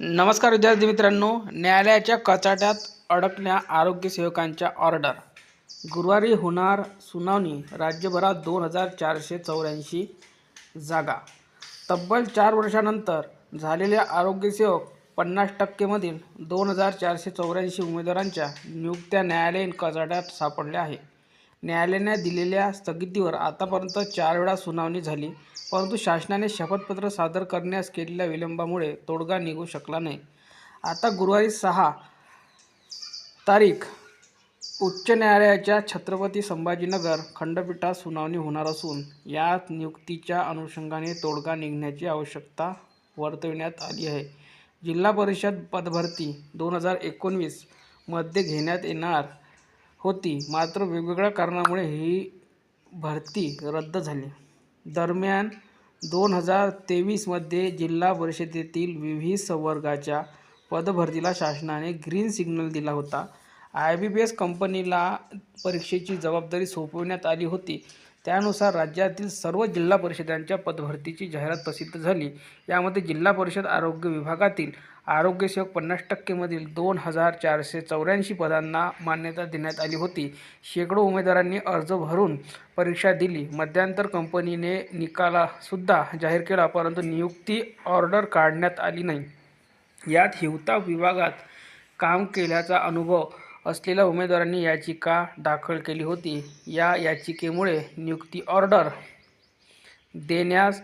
नमस्कार विद्यार्थी मित्रांनो न्यायालयाच्या कचाट्यात अडकल्या आरोग्य सेवकांच्या ऑर्डर. गुरुवारी होणार सुनावणी राज्यभरात दोन हजार चारशे चौऱ्याऐंशी जागा. तब्बल चार वर्षानंतर झालेल्या आरोग्यसेवक पन्नास टक्केमधील दोन हजार चारशे चौऱ्याऐंशी उमेदवारांच्या नियुक्त्या न्यायालयीन कचाट्यात सापडल्या आहे न्यायालयाने दिलेल्या स्थगितीवर आतापर्यंत चार वेळा सुनावणी झाली परंतु शासनाने शपथपत्र सादर करण्यास केलेल्या विलंबामुळे तोडगा निघू शकला नाही. आता गुरुवारी सहा तारीख उच्च न्यायालयाच्या छत्रपती संभाजीनगर खंडपीठात सुनावणी होणार असून यात नियुक्तीच्या अनुषंगाने तोडगा निघण्याची आवश्यकता वर्तविण्यात आली आहे. जिल्हा परिषद पदभरती दोन हजार एकोणवीसमध्ये घेण्यात येणार होती. मात्र वेगवेगळ्या कारणामुळे ही भरती रद्द झाली. दरम्यान दोन हजार तेवीसमध्ये जिल्हा परिषदेतील विविध संवर्गाच्या पदभरतीला शासनाने ग्रीन सिग्नल दिला होता. आय बी बी एस कंपनीला परीक्षेची जबाबदारी सोपवण्यात आली होती. त्यानुसार राज्यातील सर्व जिल्हा परिषदांच्या पदभरतीची जाहिरात प्रसिद्ध झाली. यामध्ये जिल्हा परिषद आरोग्य विभागातील आरोग्यसेवक पन्नास टक्केमधील दोन हजार चारशे चौऱ्याऐंशी पदांना मान्यता देण्यात आली होती. शेकडो उमेदवारांनी अर्ज भरून परीक्षा दिली. मध्यांतर कंपनीने निकालासुद्धा जाहीर केला परंतु नियुक्ती ऑर्डर काढण्यात आली नाही. यात हिवताप विभागात काम केल्याचा अनुभव असलेल्या उमेदवारांनी याचिका दाखल केली होती. या याचिकेमुळे नियुक्ती ऑर्डर देण्यास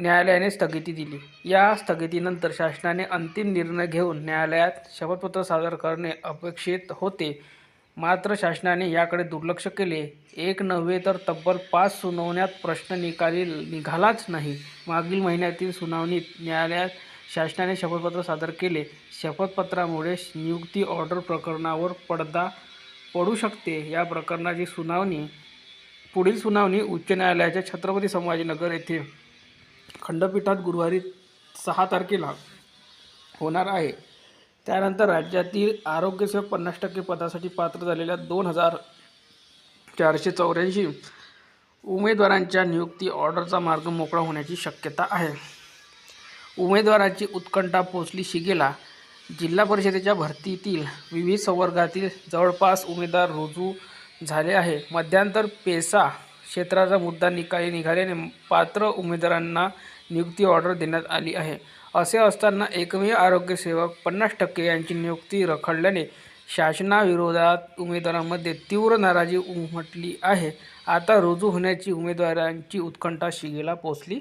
न्यायालयाने स्थगिती दिली. या स्थगितीनंतर शासनाने अंतिम निर्णय घेऊन न्यायालयात शपथपत्र सादर करणे अपेक्षित होते. मात्र शासनाने याकडे दुर्लक्ष केले. एक नव्हे तर तब्बल पाच सुनावण्यात प्रश्न निकाली निघालाच नाही. मागील महिन्यातील सुनावणीत न्यायालयात शासनाने शपथपत्र सादर केले. शपथपत्रामुळे नियुक्ती ऑर्डर प्रकरणावर पडदा पडू शकते. या प्रकरणाची सुनावणी पुढील सुनावणी उच्च न्यायालयाच्या छत्रपती संभाजीनगर येथे खंडपीठात गुरुवारी सहा तारखेला होणार आहे. त्यानंतर राज्यातील आरोग्यसेवक पन्नास टक्के पदासाठी पात्र झालेल्या दोन हजार चारशे चौऱ्याऐंशी उमेदवारांच्या नियुक्ती ऑर्डरचा मार्ग मोकळा होण्याची शक्यता आहे. उमेदवारांची उत्कंठा पोचली शिगेला जिल्हा परिषदेच्या भरतीतील विविध संवर्गातील जवळपास उमेदवार रुजू झाले आहे. मध्यांतर पेसा क्षेत्राचा मुद्दा निकाली निघाल्याने पात्र उमेदवारांना नियुक्ती ऑर्डर देण्यात आली आहे. असे असताना एकमेव आरोग्यसेवक पन्नास टक्के यांची नियुक्ती रखडल्याने शासनाविरोधात उमेदवारांमध्ये तीव्र नाराजी उमटली आहे. आता रुजू होण्याची उमेदवारांची उत्कंठा शिगेला पोचली